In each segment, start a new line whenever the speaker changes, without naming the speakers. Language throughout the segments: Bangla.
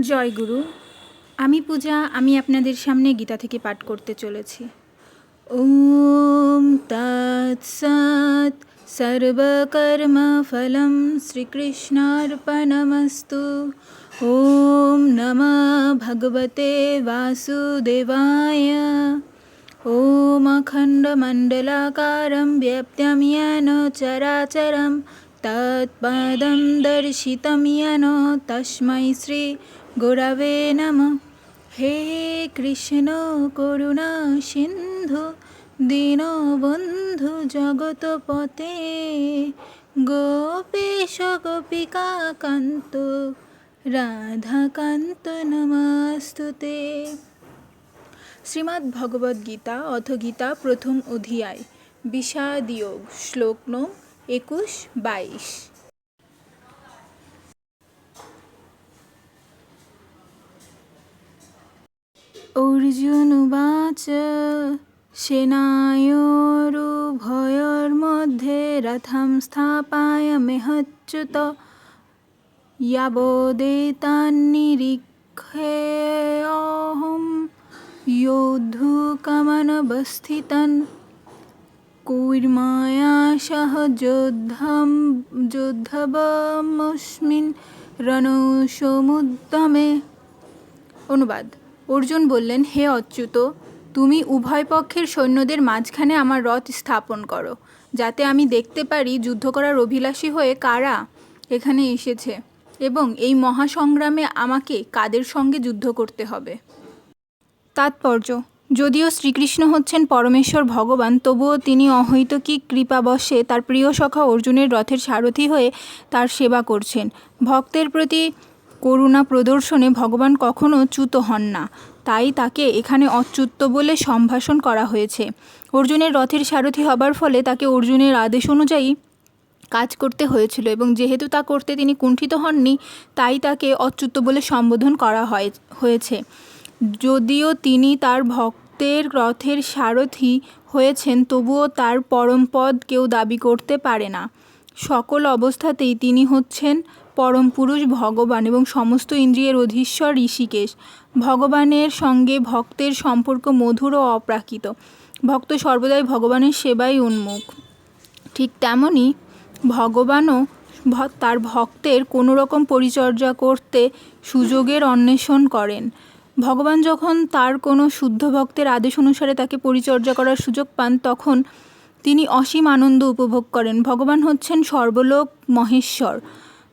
জয় গুরু আমি পূজা আমি আপনাদের সামনে গীতা থেকে পাঠ করতে চলেছি ওম তৎসৎ সর্বকর্মফলম শ্রীকৃষ্ণার্পণমস্তু ওম নমঃ ভগবতে वासुदेवाय ॐ अखण्डमण्डलाकारं व्याप्तं येन चराचरं তৎপাদম দর্শিত ইয়ন তস্মৈ শ্রী গুরবে নম হে কৃষ্ণ করুণা সিন্ধু জগত পতে গোপেশ গোপিকা কান্ত রাধাকান্ত নমস্তুতে শ্রীমদ্ ভগবদ্গীতা অথ গীতা প্রথম অধিয়ায় বিষাদিয়োগ শ্লোক নম একুশ বাইশ। অর্জুনবাচ সেনায়রু ভয়র মধ্যে রথম স্থাপায় মেহচ্যুত। ইয়াবোদেতান্নিরীক্ষেয়হম योद्धुकमनवस्थितन् কূর্ময়া সহ যোদ্ধম, যোদ্ধবমস্মিন রণসমুদ্যমে অনুবাদ, অর্জুন বললেন, হে অচ্যুত, তুমি উভয় পক্ষের সৈন্যদের মাঝখানে আমার রথ স্থাপন করো, যাতে আমি দেখতে পারি যুদ্ধ করার অভিলাষী হয়ে কারা এখানে এসেছে এবং এই মহাসংগ্রামে আমাকে কাদের সঙ্গে যুদ্ধ করতে হবে। তাৎপর্য যদিও শ্রীকৃষ্ণ হচ্ছেন পরমেশ্বর ভগবান, তবুও তিনি অহৈতকী কৃপাবশে তার প্রিয় সখা অর্জুনের রথের সারথি হয়ে তার সেবা করছেন। ভক্তের প্রতি করুণা প্রদর্শনে ভগবান কখনো চ্যুত হন না। তাই তাকে এখানে অচ্যুত বলে সম্ভাষণ করা হয়েছে। অর্জুনের রথের সারথি হবার ফলে তাকে অর্জুনের আদেশ অনুযায়ী কাজ করতে হয়েছিল এবং যেহেতু তা করতে তিনি কুণ্ঠিত হননি, তাই তাকে অচ্যুত বলে সম্বোধন করা হয়, হয়েছে। যদিও তিনি তার ভক্তের রথের সারথি হয়েছেন, তবুও তার পরমপদ কেউ দাবি করতে পারে না। সকল অবস্থাতেই তিনি হচ্ছেন পরম পুরুষ ভগবান এবং সমস্ত ইন্দ্রিয়ের অধীশ্বর ঋষিকেশ। ভগবানের সঙ্গে ভক্তের সম্পর্ক মধুর ও অপ্রাকৃত। ভক্ত সর্বদাই ভগবানের সেবাই উন্মুখ। ঠিক তেমনই ভগবানও তার ভক্তের কোনো রকম পরিচর্যা করতে সুযোগের অন্বেষণ করেন। ভগবান যখন তার কোনো শুদ্ধ ভক্তের আদেশ অনুসারে তাকে পরিচর্যা করার সুযোগ পান, তখন তিনি অসীম আনন্দ উপভোগ করেন। ভগবান হচ্ছেন সর্বলোক মহেশ্বর।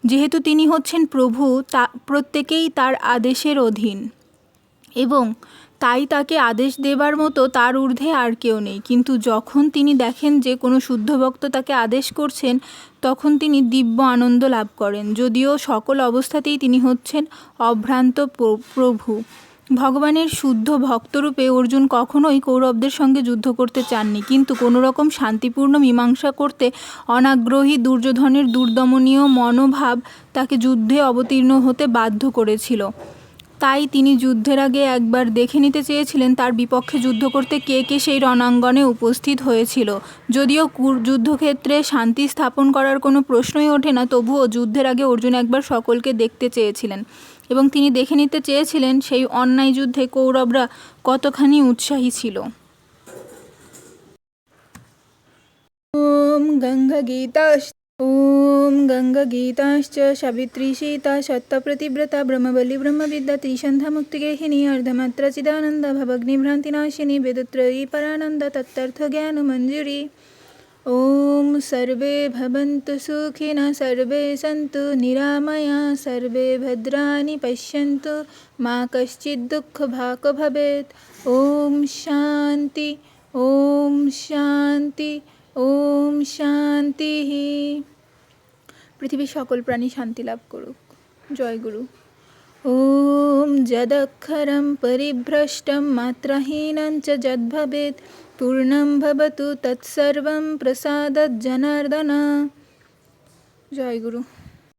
যেহেতু তিনি হচ্ছেন প্রভু, তা প্রত্যেকেই তার আদেশের অধীন। এবং তাই তাকে আদেশ দেবার মতো তার ঊর্ধ্বে আর কেউ নেই। কিন্তু যখন তিনি দেখেন যে কোনো শুদ্ধ ভক্ত তাকে আদেশ করছেন, তখন তিনি দিব্য আনন্দ লাভ করেন। যদিও সকল অবস্থাতেই তিনি হচ্ছেন অভ্রান্ত প্রভু। ভগবানের শুদ্ধ ভক্তরূপে অর্জুন কখনোই কৌরবদের সঙ্গে যুদ্ধ করতে চাননি। কিন্তু কোনো রকম শান্তিপূর্ণ মীমাংসা করতে অনাগ্রহী দুর্যোধনের দুর্দমনীয় মনোভাব তাকে যুদ্ধে অবতীর্ণ হতে বাধ্য করেছিল। তাই তিনি যুদ্ধের আগে একবার দেখে নিতে চেয়েছিলেন তার বিপক্ষে যুদ্ধ করতে কে কে সেই রণাঙ্গনে উপস্থিত হয়েছিল। যদিও যুদ্ধক্ষেত্রে শান্তি স্থাপন করার কোনো প্রশ্নই ওঠে না, তবুও যুদ্ধের আগে অর্জুন একবার সকলকে দেখতে চেয়েছিলেন। এবং তিনি দেখে নিতে চেয়েছিলেন সেই অন্যায় যুদ্ধে কৌরবরা কতখানি উৎসাহী ছিল ॐ गङ्गगीताश्च ॐ गङ्गगीताश्च सावित्री सीता सत्तप्रतिव्रता ब्रह्मबली ब्रह्मविद्या त्रिसन्ध्यामुक्तिगेहिनी अर्धमात्राचिदानन्द भवग्निभ्रान्तिनाशिनी वेदत्रयी परानन्द तत्तर्थज्ञानमञ्जुरी ॐ सर्वे भवन्तु सुखिनः सर्वे सन्तु निरामया सर्वे भद्राणि पश्यन्तु मा कश्चित् दुःखभाग् भवेत् ॐ शान्ति ॐ शान्ति ওম শান্তি পৃথিবীর সকল প্রাণী শান্তি লাভ করুক জয় গুরু ॐ जदक्षरं परिभ्रष्टं मात्राहीनं च जद्भवेत् पूर्णं भवतु तत्सर्वं प्रसादज्जनार्दना जय गुरु।